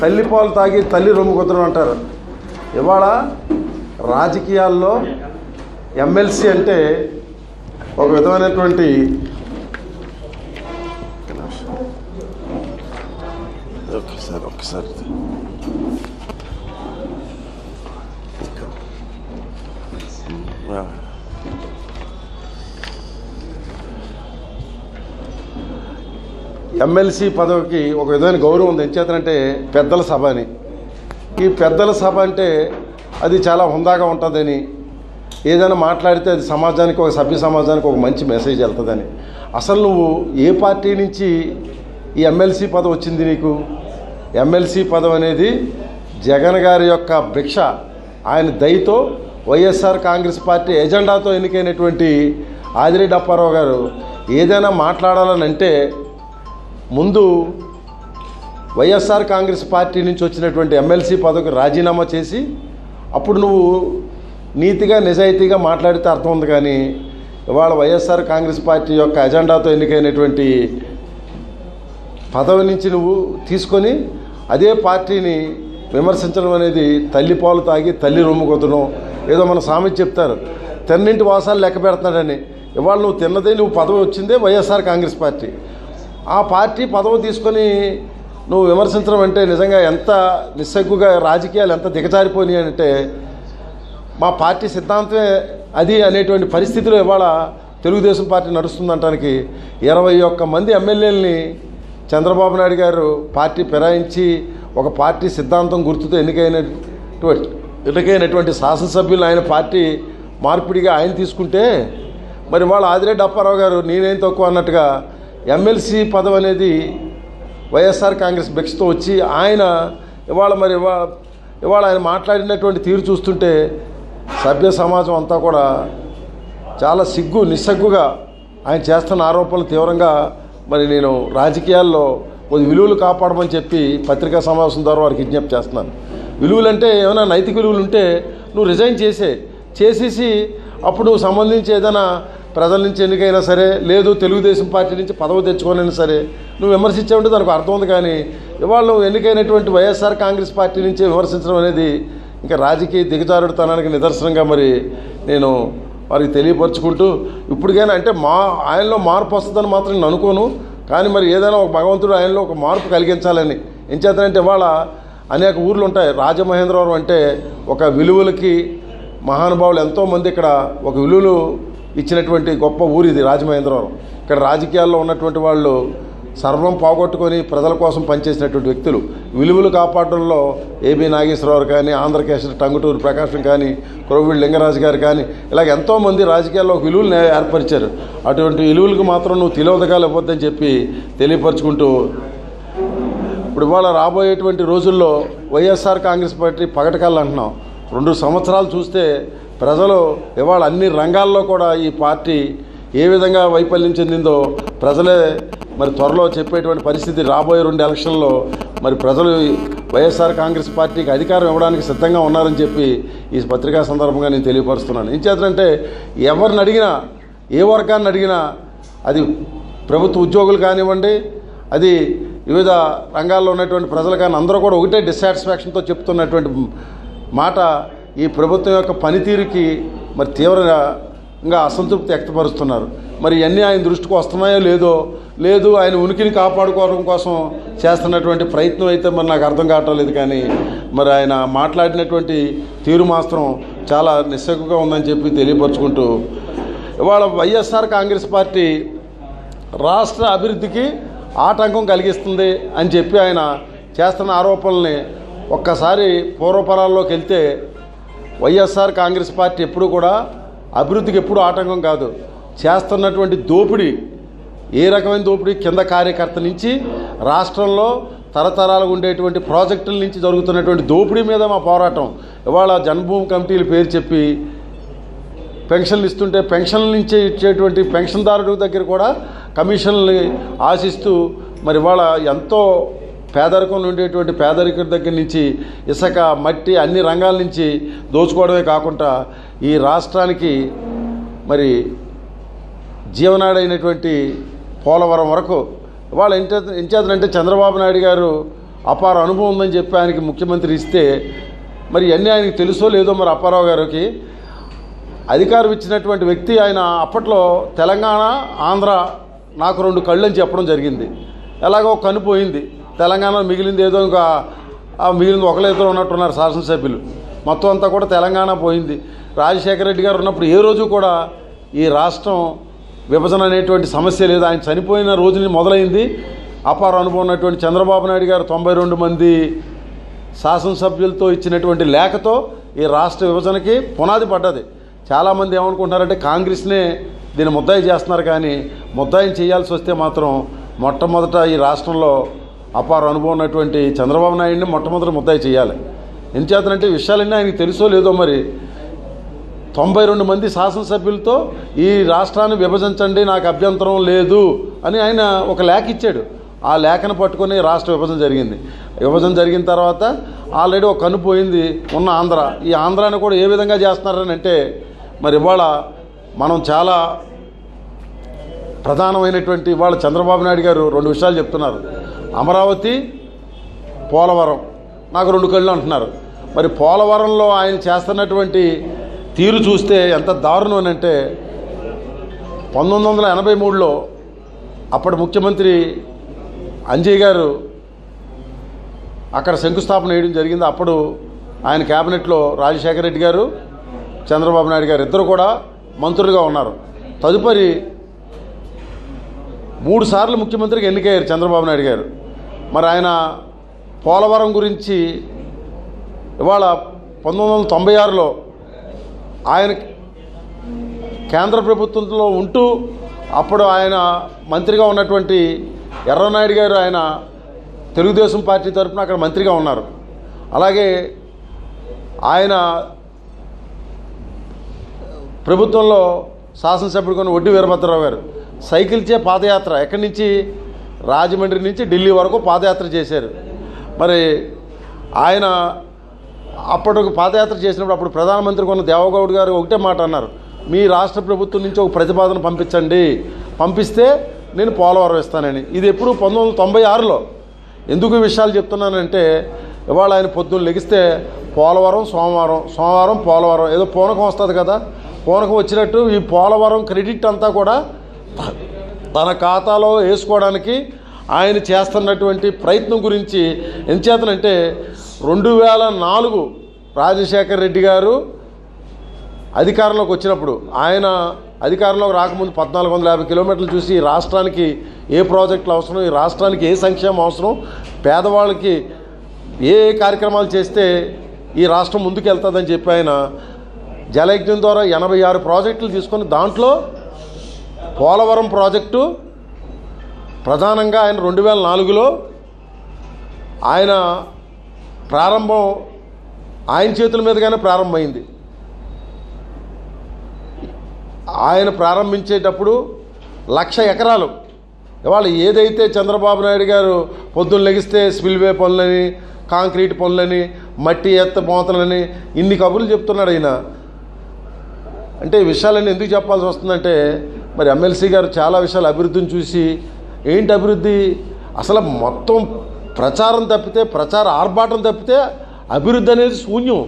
తల్లి పాలు తాగి తల్లి రొమ్ము కుదరం అంటారు. ఇవాళ రాజకీయాల్లో ఎమ్మెల్సీ అంటే ఒక విధమైనటువంటి ఒకసారి ఒకసారి Yeah. ఎమ్మెల్సీ పదవికి ఒక విధమైన గౌరవం ఉంది ఎంచేతనంటే పెద్దల సభ అని. ఈ పెద్దల సభ అంటే అది చాలా హుందాగా ఉంటుందని ఏదైనా మాట్లాడితే అది సమాజానికి ఒక సభ్య సమాజానికి ఒక మంచి మెసేజ్ వెళ్తుందని. అసలు నువ్వు ఏ పార్టీ నుంచి ఈ ఎమ్మెల్సీ పదవి వచ్చింది నీకు? ఎమ్మెల్సీ పదవి అనేది జగన్ గారి యొక్క భిక్ష ఆయన దయతో వైఎస్ఆర్ కాంగ్రెస్ పార్టీ ఎజెండాతో ఎన్నికైనటువంటి ఆదిరెడ్డి అప్పారావు గారు ఏదైనా మాట్లాడాలని అంటే ముందు వైఎస్ఆర్ కాంగ్రెస్ పార్టీ నుంచి వచ్చినటువంటి ఎమ్మెల్సీ పదవికి రాజీనామా చేసి అప్పుడు నువ్వు నీతిగా నిజాయితీగా మాట్లాడితే అర్థం ఉంది కానీ ఇవాళ వైఎస్ఆర్ కాంగ్రెస్ పార్టీ యొక్క ఎజెండాతో ఎన్నికైనటువంటి పదవి నుంచి నువ్వు తీసుకొని అదే పార్టీని విమర్శించడం అనేది తల్లి పాలు తాగి తల్లి రొమ్ము కొద్దడం ఏదో మన సామెత చెప్తారు. తెన్నింటి వాసాలు లెక్క పెడతాడని ఇవాళ నువ్వు తిన్నదే నువ్వు పదవి వచ్చిందే వైఎస్ఆర్ కాంగ్రెస్ పార్టీ. ఆ పార్టీ పదవి తీసుకొని నువ్వు విమర్శించడం అంటే నిజంగా ఎంత నిస్సగ్గుగా రాజకీయాలు ఎంత దిగజారిపోయినాయి అంటే మా పార్టీ సిద్ధాంతమే అది అనేటువంటి పరిస్థితిలో ఇవాళ తెలుగుదేశం పార్టీ నడుస్తుందంటానికి ఇరవై ఒక్క మంది ఎమ్మెల్యేలని చంద్రబాబు నాయుడు గారు పార్టీ ఫిరాయించి ఒక పార్టీ సిద్ధాంతం గుర్తుతో ఎన్నికైనటువంటి ఎన్నికైనటువంటి శాసనసభ్యులు ఆయన పార్టీ మార్పిడిగా ఆయన తీసుకుంటే మరి వాళ్ళ ఆదిరెడ్డి అప్పారావు గారు నేనేం తక్కువ అన్నట్టుగా ఎమ్మెల్సీ పదవి అనేది వైఎస్ఆర్ కాంగ్రెస్ బెక్స్తో వచ్చి ఆయన ఇవాళ మరి ఇవాళ ఇవాళ ఆయన మాట్లాడినటువంటి తీరు చూస్తుంటే సభ్య సమాజం అంతా కూడా చాలా సిగ్గు నిస్సగ్గుగా ఆయన చేస్తున్న ఆరోపణలు తీవ్రంగా మరి నేను రాజకీయాల్లో కొద్ది విలువలు కాపాడమని చెప్పి పత్రికా సమావేశం ద్వారా వారికి విజ్ఞప్తి చేస్తున్నాను. విలువలు అంటే ఏమైనా నైతిక విలువలు ఉంటే నువ్వు రిజైన్ చేసే చేసేసి అప్పుడు సంబంధించి ఏదైనా ప్రజల నుంచి ఎన్నికైనా సరే లేదు తెలుగుదేశం పార్టీ నుంచి పదవి తెచ్చుకోనైనా సరే నువ్వు విమర్శించావంటే దానికి అర్థం ఉంది కానీ ఇవాళ నువ్వు ఎన్నికైనటువంటి వైఎస్ఆర్ కాంగ్రెస్ పార్టీ నుంచి విమర్శించడం అనేది ఇంకా రాజకీయ దిగజారుడుతనానికి నిదర్శనంగా మరి నేను వారికి తెలియపరుచుకుంటూ ఇప్పటికైనా అంటే మా ఆయనలో మార్పు వస్తుందని మాత్రం నేను అనుకోను. కానీ మరి ఏదైనా ఒక భగవంతుడు ఆయనలో ఒక మార్పు కలిగించాలని ఏం చేద్దానంటే ఇవాళ అనేక ఊర్లు ఉంటాయి. రాజమహేంద్రవరం అంటే ఒక విలువలకి మహానుభావులు ఎంతోమంది ఇక్కడ ఒక విలువలు ఇచ్చినటువంటి గొప్ప ఊరు ఇది రాజమహేంద్రవరం. ఇక్కడ రాజకీయాల్లో ఉన్నటువంటి వాళ్ళు సర్వం పోగొట్టుకొని ప్రజల కోసం పనిచేసినటువంటి వ్యక్తులు. విలువలు కాపాడడంలో ఏబి నాగేశ్వరరావు కానీ ఆంధ్రకేశ్వర టంగుటూరు ప్రకాశం కానీ కురవీడి లింగరాజు గారు కానీ ఇలాగ ఎంతోమంది రాజకీయాల్లో విలువలు ఏర్పరిచారు. అటువంటి విలువలకు మాత్రం నువ్వు తెలియదగాలు ఇవ్వద్దని చెప్పి తెలియపరుచుకుంటూ ఇప్పుడు ఇవాళ రాబోయేటువంటి రోజుల్లో వైఎస్ఆర్ కాంగ్రెస్ పార్టీ పగటకాలు అంటున్నాం. రెండు సంవత్సరాలు చూస్తే ప్రజలు ఇవాళ అన్ని రంగాల్లో కూడా ఈ పార్టీ ఏ విధంగా వైఫల్యం చెందిందో ప్రజలే మరి త్వరలో చెప్పేటువంటి పరిస్థితి రాబోయే రెండు ఎలక్షన్లో మరి ప్రజలు వైఎస్ఆర్ కాంగ్రెస్ పార్టీకి అధికారం ఇవ్వడానికి సిద్ధంగా ఉన్నారని చెప్పి ఈ పత్రికా సందర్భంగా నేను తెలియపరుస్తున్నాను. ఏం చేద్దంటే ఎవరిని అడిగినా ఏ వర్గాన్ని అడిగినా అది ప్రభుత్వ ఉద్యోగులు కానివ్వండి అది వివిధ రంగాల్లో ఉన్నటువంటి ప్రజలు కానీ అందరూ కూడా ఒకటే డిస్సాటిస్ఫాక్షన్తో చెప్తున్నటువంటి మాట ఈ ప్రభుత్వం యొక్క పనితీరుకి మరి తీవ్రంగా ఇంకా అసంతృప్తి వ్యక్తపరుస్తున్నారు. మరి ఇవన్నీ ఆయన దృష్టికి వస్తున్నాయో లేదో లేదు ఆయన ఉనికిని కాపాడుకోవడం కోసం చేస్తున్నటువంటి ప్రయత్నం అయితే మరి నాకు అర్థం కావటం లేదు కానీ మరి ఆయన మాట్లాడినటువంటి తీరు మాత్రం చాలా నిస్సగ్గుగా ఉందని చెప్పి తెలియపరుచుకుంటూ ఇవాళ వైఎస్ఆర్ కాంగ్రెస్ పార్టీ రాష్ట్ర అభివృద్ధికి ఆటంకం కలిగిస్తుంది అని చెప్పి ఆయన చేస్తున్న ఆరోపణల్ని ఒక్కసారి పూర్వపరాల్లోకి వెళ్తే వైఎస్ఆర్ కాంగ్రెస్ పార్టీ ఎప్పుడూ కూడా అభివృద్ధికి ఎప్పుడూ ఆటంకం కాదు. చేస్తున్నటువంటి దోపిడీ ఏ రకమైన దోపిడీ కింద కార్యకర్త నుంచి రాష్ట్రంలో తరతరాలుగా ఉండేటువంటి ప్రాజెక్టుల నుంచి జరుగుతున్నటువంటి దోపిడీ మీద మా పోరాటం. ఇవాళ జన్మభూమి కమిటీల పేరు చెప్పి పెన్షన్లు ఇస్తుంటే పెన్షన్ల నుంచి ఇచ్చేటువంటి పెన్షన్దారుడి దగ్గర కూడా కమిషన్లు ఆశిస్తూ మరి ఇవాళ ఎంతో పేదరికంలో ఉండేటువంటి పేదరికం దగ్గర నుంచి ఇసుక మట్టి అన్ని రంగాల నుంచి దోచుకోవడమే కాకుండా ఈ రాష్ట్రానికి మరి జీవనాడైనటువంటి పోలవరం వరకు వాళ్ళ ఎంచేత ఎంచేతనంటే చంద్రబాబు నాయుడు గారు అపార అనుభవం ఉందని చెప్పి ఆయనకి ముఖ్యమంత్రి ఇస్తే మరి ఇవన్నీ ఆయనకి తెలుసో లేదో మరి అప్పారావు గారికి అధికారం ఇచ్చినటువంటి వ్యక్తి ఆయన అప్పట్లో తెలంగాణ ఆంధ్ర నాకు రెండు కళ్ళు అని చెప్పడం జరిగింది. ఎలాగో ఒక తెలంగాణ మిగిలింది ఏదో ఇంకా ఆ మిగిలింది ఒకళ్ళ ఇద్దరు ఉన్నట్టున్నారు శాసనసభ్యులు. మొత్తం అంతా కూడా తెలంగాణ పోయింది. రాజశేఖర రెడ్డి గారు ఉన్నప్పుడు ఏ రోజు కూడా ఈ రాష్ట్రం విభజన అనేటువంటి సమస్య లేదు. ఆయన చనిపోయిన రోజుని మొదలైంది. అపార అనుభవం ఉన్నటువంటి చంద్రబాబు నాయుడు గారు తొంభై రెండు మంది శాసనసభ్యులతో ఇచ్చినటువంటి లేఖతో ఈ రాష్ట్ర విభజనకి పునాది పడ్డది. చాలామంది ఏమనుకుంటున్నారంటే కాంగ్రెస్నే దీన్ని ముద్దాయి చేస్తున్నారు కానీ ముద్దాయిని చేయాల్సి వస్తే మాత్రం మొట్టమొదట ఈ రాష్ట్రంలో అపార అనుభవం ఉన్నటువంటి చంద్రబాబు నాయుడిని మొట్టమొదటి ముద్దాయి చేయాలి. ఎంచేతనంటే విషయాలన్నీ ఆయనకి తెలుసో లేదో మరి తొంభై రెండు మంది శాసనసభ్యులతో ఈ రాష్ట్రాన్ని విభజించండి నాకు అభ్యంతరం లేదు అని ఆయన ఒక లేఖ ఇచ్చాడు. ఆ లేఖను పట్టుకొని రాష్ట్ర విభజన జరిగింది. విభజన జరిగిన తర్వాత ఆల్రెడీ ఒక కనుపోయింది ఉన్న ఆంధ్ర. ఈ ఆంధ్రాని కూడా ఏ విధంగా చేస్తున్నారని అంటే మరి ఇవాళ మనం చాలా ప్రధానమైనటువంటి ఇవాళ చంద్రబాబు నాయుడు గారు రెండు విషయాలు చెప్తున్నారు. అమరావతి పోలవరం. నాకు రెండు కళ్ళు అంటున్నారు. మరి పోలవరంలో ఆయన చేస్తున్నటువంటి తీరు చూస్తే ఎంత దారుణం అని అంటే పంతొమ్మిది వందల ఎనభై మూడులో అప్పటి ముఖ్యమంత్రి అంజయ్ గారు అక్కడ శంకుస్థాపన వేయడం జరిగింది. అప్పుడు ఆయన క్యాబినెట్లో రాజశేఖర రెడ్డి గారు చంద్రబాబు నాయుడు గారు ఇద్దరు కూడా మంత్రులుగా ఉన్నారు. తదుపరి మూడు సార్లు ముఖ్యమంత్రికి ఎన్నికయ్యారు చంద్రబాబు నాయుడు గారు. మరి ఆయన పోలవరం గురించి ఇవాళ పంతొమ్మిది వందల తొంభై ఆరులో ఆయన కేంద్ర ప్రభుత్వంలో ఉంటూ అప్పుడు ఆయన మంత్రిగా ఉన్నటువంటి ఎర్రనాయుడు గారు ఆయన తెలుగుదేశం పార్టీ తరఫున అక్కడ మంత్రిగా ఉన్నారు. అలాగే ఆయన ప్రభుత్వంలో శాసనసభ్యుడు కొన్ని వడ్డీ వీరభద్రరావు గారు సైకిల్చే పాదయాత్ర ఎక్కడి నుంచి రాజమండ్రి నుంచి ఢిల్లీ వరకు పాదయాత్ర చేశారు. మరి ఆయన అప్పటికి పాదయాత్ర చేసినప్పుడు అప్పుడు ప్రధానమంత్రి కొన్న దేవగౌడ్ గారు ఒకటే మాట అన్నారు మీ రాష్ట్ర ప్రభుత్వం నుంచి ఒక ప్రతిపాదన పంపించండి. పంపిస్తే నేను పోలవరం ఇస్తానని. ఇది ఎప్పుడు పంతొమ్మిది వందల తొంభై ఆరులో. ఎందుకు ఈ విషయాలు చెప్తున్నానంటే ఇవాళ ఆయన పొద్దున్న లెగిస్తే పోలవరం సోమవారం సోమవారం పోలవరం ఏదో పూనకం వస్తుంది కదా పూనకం వచ్చినట్టు ఈ పోలవరం క్రెడిట్ అంతా కూడా తన ఖాతాలో వేసుకోవడానికి ఆయన చేస్తున్నటువంటి ప్రయత్నం గురించి ఎంచేతనంటే రెండు వేల నాలుగు రాజశేఖర్ రెడ్డి గారు అధికారంలోకి వచ్చినప్పుడు ఆయన అధికారంలోకి రాకముందు పద్నాలుగు వందల యాభై కిలోమీటర్లు చూసి ఈ రాష్ట్రానికి ఏ ప్రాజెక్టులు అవసరం ఈ రాష్ట్రానికి ఏ సంక్షేమం అవసరం పేదవాళ్ళకి ఏ ఏ కార్యక్రమాలు చేస్తే ఈ రాష్ట్రం ముందుకు వెళ్తుందని చెప్పి ఆయన జలయజ్ఞం ద్వారా ఎనభై ఆరు ప్రాజెక్టులు తీసుకొని దాంట్లో పోలవరం ప్రాజెక్టు ప్రధానంగా ఆయన రెండు వేల నాలుగులో ఆయన ప్రారంభం ఆయన చేతుల మీదుగానే ప్రారంభమైంది. ఆయన ప్రారంభించేటప్పుడు లక్ష ఎకరాలు. ఇవాళ ఏదైతే చంద్రబాబు నాయుడు గారు పొద్దున్న లెగిస్తే స్పిల్వే పనులని కాంక్రీట్ పనులని మట్టి ఎత్త మోతలని ఇన్ని కబుర్లు చెప్తున్నాడు ఆయన. అంటే విషయాలన్నీ ఎందుకు చెప్పాల్సి వస్తుందంటే మరి ఎమ్మెల్సీ గారు చాలా విషయాలు అభివృద్ధిని చూసి ఏంటి అభివృద్ధి? అసలు మొత్తం ప్రచారం తప్పితే ప్రచార ఆర్భాటం తప్పితే అభివృద్ధి అనేది శూన్యం.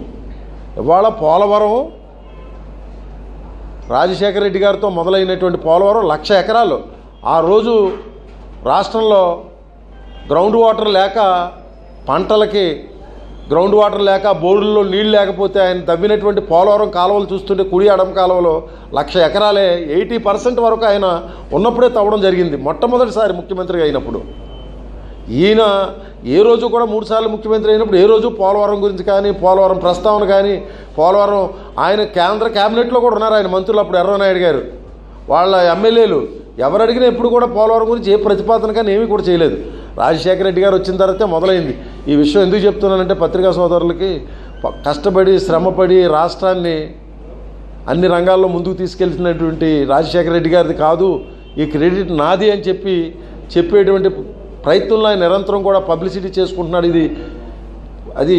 ఇవాళ పోలవరం రాజశేఖర రెడ్డి గారితో మొదలైనటువంటి పోలవరం లక్ష ఎకరాలు. ఆ రోజు రాష్ట్రంలో గ్రౌండ్ వాటర్ లేక పంటలకి గ్రౌండ్ వాటర్ లేక బోర్డుల్లో నీళ్ళు లేకపోతే ఆయన తవ్వినటువంటి పోలవరం కాలువలు చూస్తుంటే కుడి అడం కాలువలో లక్ష ఎకరాలే ఎయిటీ పర్సెంట్ వరకు ఆయన ఉన్నప్పుడే తవ్వడం జరిగింది. మొట్టమొదటిసారి ముఖ్యమంత్రిగా అయినప్పుడు. ఈయన ఏ రోజు కూడా మూడుసార్లు ముఖ్యమంత్రి అయినప్పుడు ఏ రోజు పోలవరం గురించి కానీ పోలవరం ప్రస్తావన కానీ పోలవరం ఆయన కేంద్ర క్యాబినెట్లో కూడా ఉన్నారు ఆయన మంత్రులు అప్పుడు ఎర్రనాయుడు గారు. వాళ్ళ ఎమ్మెల్యేలు ఎవరు అడిగినా ఎప్పుడు కూడా పోలవరం గురించి ఏ ప్రతిపాదన కానీ ఏమీ కూడా చేయలేదు. రాజశేఖర రెడ్డి గారు వచ్చిన తర్వాతే మొదలైంది. ఈ విషయం ఎందుకు చెప్తున్నానంటే పత్రికా సోదరులకి కష్టపడి శ్రమపడి రాష్ట్రాన్ని అన్ని రంగాల్లో ముందుకు తీసుకెళ్తున్నటువంటి రాజశేఖర రెడ్డి గారిది కాదు ఈ క్రెడిట్ నాది అని చెప్పి చెప్పేటువంటి ప్రయత్నంలో ఆయన నిరంతరం కూడా పబ్లిసిటీ చేసుకుంటున్నాడు. ఇది అది